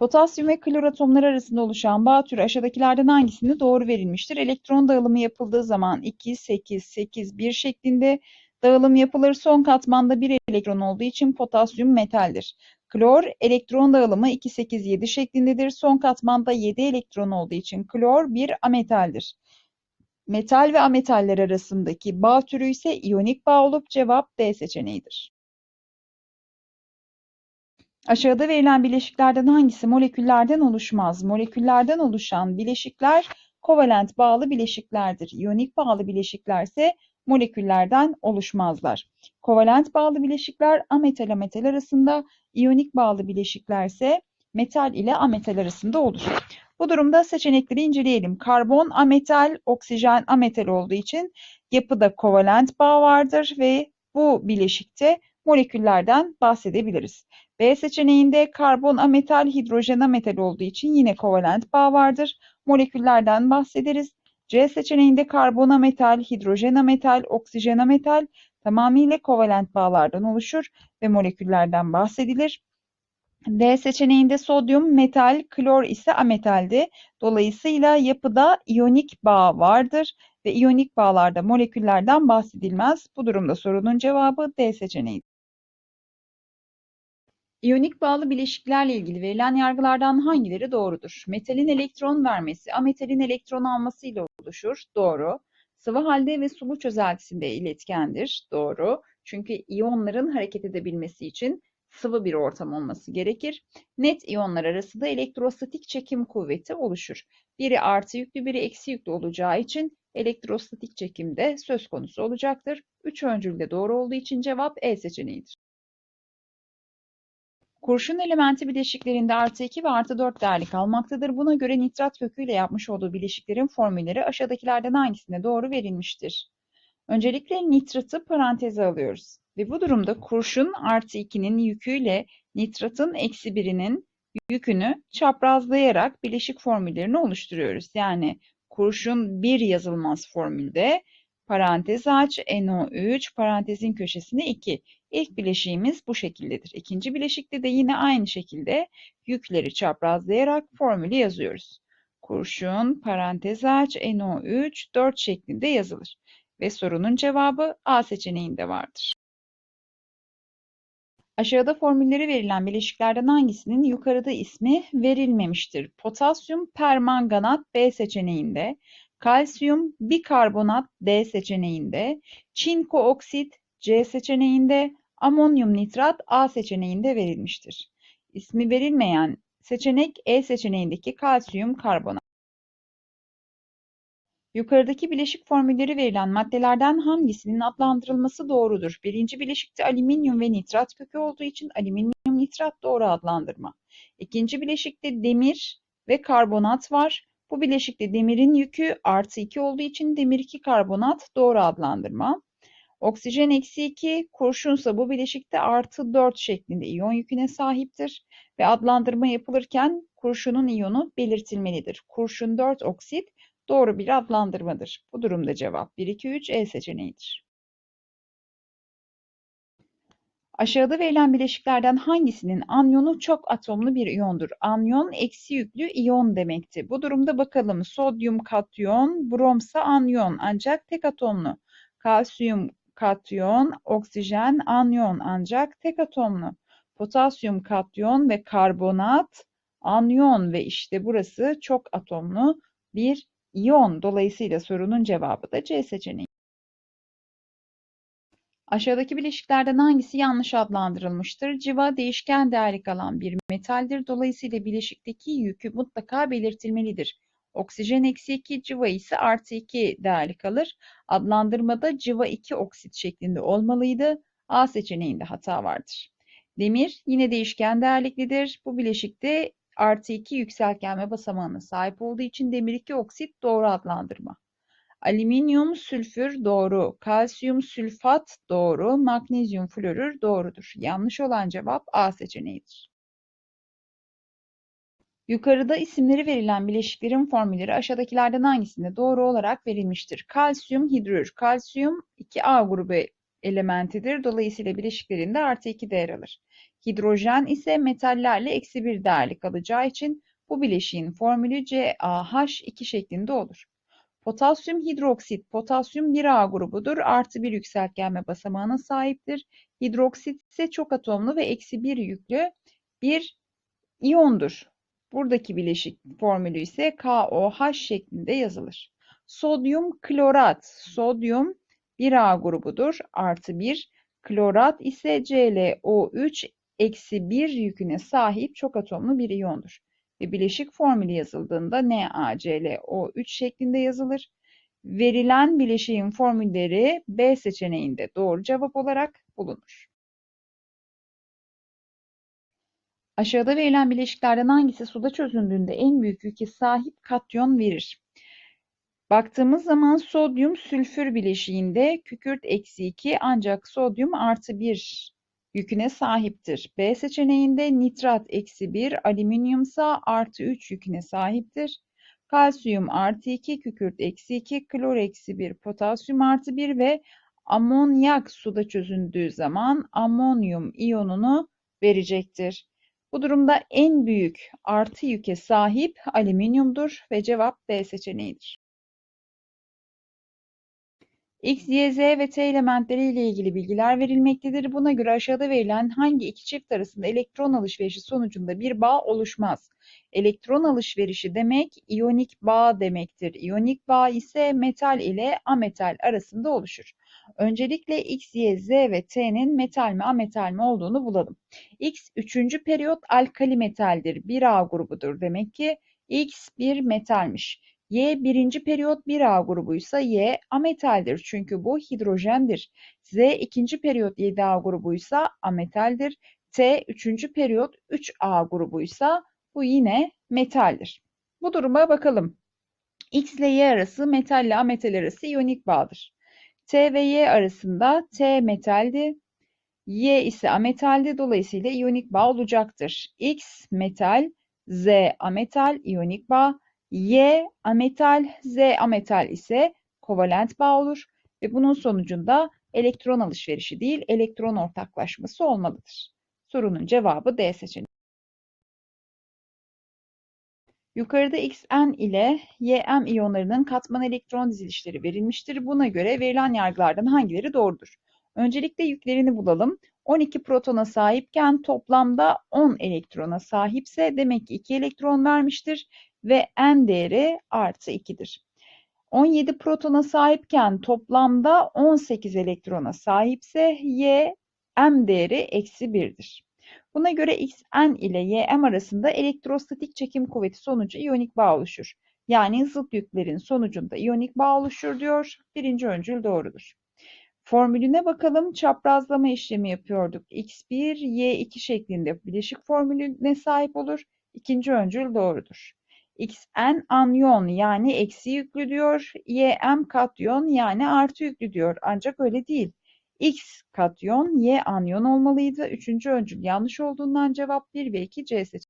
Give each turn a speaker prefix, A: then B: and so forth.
A: Potasyum ve klor atomları arasında oluşan bağ türü aşağıdakilerden hangisinde doğru verilmiştir? Elektron dağılımı yapıldığı zaman 2, 8, 8, 1 şeklinde dağılım yapılır. Son katmanda 1 elektron olduğu için potasyum metaldir. Klor elektron dağılımı 2, 8, 7 şeklindedir. Son katmanda 7 elektron olduğu için klor bir ametaldir. Metal ve ametaller arasındaki bağ türü ise iyonik bağ olup cevap D seçeneğidir. Aşağıda verilen bileşiklerden hangisi moleküllerden oluşmaz? Moleküllerden oluşan bileşikler kovalent bağlı bileşiklerdir. İyonik bağlı bileşikler ise moleküllerden oluşmazlar. Kovalent bağlı bileşikler ametal ametal arasında, iyonik bağlı bileşikler ise metal ile ametal arasında olur. Bu durumda seçenekleri inceleyelim. Karbon ametal, oksijen ametal olduğu için yapıda kovalent bağ vardır ve bu bileşikte moleküllerden bahsedebiliriz. B seçeneğinde karbon ametal, hidrojen ametal olduğu için yine kovalent bağ vardır. Moleküllerden bahsederiz. C seçeneğinde karbon ametal, hidrojen ametal, oksijen ametal tamamıyla kovalent bağlardan oluşur ve moleküllerden bahsedilir. D seçeneğinde sodyum metal, klor ise ametaldi. Dolayısıyla yapıda iyonik bağ vardır ve iyonik bağlarda moleküllerden bahsedilmez. Bu durumda sorunun cevabı D seçeneği. İyonik bağlı bileşiklerle ilgili verilen yargılardan hangileri doğrudur? Metalin elektron vermesi, ametalin elektron almasıyla oluşur. Doğru. Sıvı halde ve sulu çözeltisinde iletkendir. Doğru. Çünkü iyonların hareket edebilmesi için sıvı bir ortam olması gerekir. Net iyonlar arasında elektrostatik çekim kuvveti oluşur. Biri artı yüklü, biri eksi yüklü olacağı için elektrostatik çekim de söz konusu olacaktır. Üç öncül de doğru olduğu için cevap E seçeneğidir. Kurşun elementi bileşiklerinde artı 2 ve artı 4 değerlik almaktadır. Buna göre nitrat köküyle yapmış olduğu bileşiklerin formülleri aşağıdakilerden hangisine doğru verilmiştir? Öncelikle nitratı paranteze alıyoruz. Ve bu durumda kurşun artı 2'nin yüküyle nitratın eksi 1'inin yükünü çaprazlayarak bileşik formüllerini oluşturuyoruz. Yani kurşun 1 yazılmaz formülde parantez aç NO3 parantezin köşesine 2. İlk bileşiğimiz bu şekildedir. İkinci bileşikte de yine aynı şekilde yükleri çaprazlayarak formülü yazıyoruz. Kurşun parantez aç NO3 4 şeklinde yazılır. Ve sorunun cevabı A seçeneğinde vardır. Aşağıda formülleri verilen bileşiklerden hangisinin yukarıda ismi verilmemiştir? Potasyum permanganat B seçeneğinde, kalsiyum bikarbonat D seçeneğinde, çinko oksit C seçeneğinde, amonyum nitrat A seçeneğinde verilmiştir. İsmi verilmeyen seçenek E seçeneğindeki kalsiyum karbonat. Yukarıdaki bileşik formülleri verilen maddelerden hangisinin adlandırılması doğrudur? Birinci bileşikte alüminyum ve nitrat kökü olduğu için alüminyum nitrat doğru adlandırma. İkinci bileşikte demir ve karbonat var. Bu bileşikte demirin yükü artı 2 olduğu için demir 2 karbonat doğru adlandırma. Oksijen eksi 2, kurşunsa bu bileşikte artı 4 şeklinde iyon yüküne sahiptir. Ve adlandırma yapılırken kurşunun iyonu belirtilmelidir. Kurşun 4 oksit doğru bir adlandırmadır. Bu durumda cevap 1, 2, 3 E seçeneğidir. Aşağıda verilen bileşiklerden hangisinin anyonu çok atomlu bir iyondur? Anyon eksi yüklü iyon demekti. Bu durumda bakalım sodyum katyon, bromsa anyon ancak tek atomlu. Kalsiyum katyon, oksijen anyon ancak tek atomlu. Potasyum katyon ve karbonat anyon ve işte burası çok atomlu bir iyon. Dolayısıyla sorunun cevabı da C seçeneği. Aşağıdaki bileşiklerden hangisi yanlış adlandırılmıştır? Civa değişken değerlik alan bir metaldir. Dolayısıyla bileşikteki yükü mutlaka belirtilmelidir. Oksijen eksi 2, civa ise artı 2 değerlik alır. Adlandırmada civa 2 oksit şeklinde olmalıydı. A seçeneğinde hata vardır. Demir yine değişken değerliklidir. Bu bileşikte artı 2 yükseltgenme basamağına sahip olduğu için demir 2 oksit doğru adlandırma. Alüminyum sülfür doğru, kalsiyum sülfat doğru, magnezyum florür doğrudur. Yanlış olan cevap A seçeneğidir. Yukarıda isimleri verilen bileşiklerin formülleri aşağıdakilerden hangisinde doğru olarak verilmiştir? Kalsiyum hidrür. Kalsiyum 2A grubu elementidir. Dolayısıyla bileşiklerinde artı 2 değer alır. Hidrojen ise metallerle eksi bir değerli kalacağı için bu bileşiğin formülü CaH2 şeklinde olur. Potasyum hidroksit, potasyum 1A grubudur. Artı bir yükseltgenme basamağına sahiptir. Hidroksit ise çok atomlu ve eksi bir yüklü bir iyondur. Buradaki bileşik formülü ise KOH şeklinde yazılır. Sodyum klorat, sodyum 1A grubudur. Artı 1. Klorat ise ClO3 eksi 1 yüküne sahip çok atomlu bir iyondur. Ve bileşik formülü yazıldığında NaClO3 şeklinde yazılır. Verilen bileşiğin formülleri B seçeneğinde doğru cevap olarak bulunur. Aşağıda verilen bileşiklerden hangisi suda çözündüğünde en büyük yüke sahip katyon verir? Baktığımız zaman sodyum sülfür bileşiğinde kükürt eksi 2 ancak sodyum artı 1 yüküne sahiptir. B seçeneğinde nitrat eksi 1, alüminyumsa artı 3 yüküne sahiptir. Kalsiyum artı 2, kükürt eksi 2, klor eksi 1, potasyum artı 1 ve amonyak suda çözündüğü zaman amonyum iyonunu verecektir. Bu durumda en büyük artı yüke sahip alüminyumdur ve cevap B seçeneğidir. X, Y, Z ve T elementleri ile ilgili bilgiler verilmektedir. Buna göre aşağıda verilen hangi iki çift arasında elektron alışverişi sonucunda bir bağ oluşmaz? Elektron alışverişi demek iyonik bağ demektir. İyonik bağ ise metal ile ametal arasında oluşur. Öncelikle X, Y, Z ve T'nin metal mi ametal mi olduğunu bulalım. X üçüncü periyot alkali metaldir. 1A grubudur. Demek ki X bir metalmiş. Y birinci periyot 1A grubuysa Y ametaldir çünkü bu hidrojendir. Z ikinci periyot 7A grubuysa ametaldir. T üçüncü periyot 3A grubuysa bu yine metaldir. Bu duruma bakalım. X ile Y arası metal ile ametal arası iyonik bağdır. T ve Y arasında T metaldi. Y ise ametaldi. Dolayısıyla iyonik bağ olacaktır. X metal, Z ametal, iyonik bağ. Y ametal, Z ametal ise kovalent bağ olur ve bunun sonucunda elektron alışverişi değil, elektron ortaklaşması olmalıdır. Sorunun cevabı D seçeneği. Yukarıda Xn ile Ym iyonlarının katman elektron dizilişleri verilmiştir. Buna göre verilen yargılardan hangileri doğrudur? Öncelikle yüklerini bulalım. 12 protona sahipken toplamda 10 elektrona sahipse demek ki 2 elektron vermiştir ve n değeri artı 2'dir. 17 protona sahipken toplamda 18 elektrona sahipse y m değeri eksi 1'dir. Buna göre Xn ile Ym arasında elektrostatik çekim kuvveti sonucu iyonik bağ oluşur. Yani zıt yüklerin sonucunda iyonik bağ oluşur diyor. Birinci öncül doğrudur. Formülüne bakalım. Çaprazlama işlemi yapıyorduk. X1, Y2 şeklinde bileşik formülüne sahip olur. İkinci öncül doğrudur. Xn anyon yani eksi yüklü diyor. Ym katyon yani artı yüklü diyor. Ancak öyle değil. X katyon, Y anyon olmalıydı. Üçüncü öncül yanlış olduğundan cevap 1 ve 2 C seçeneği.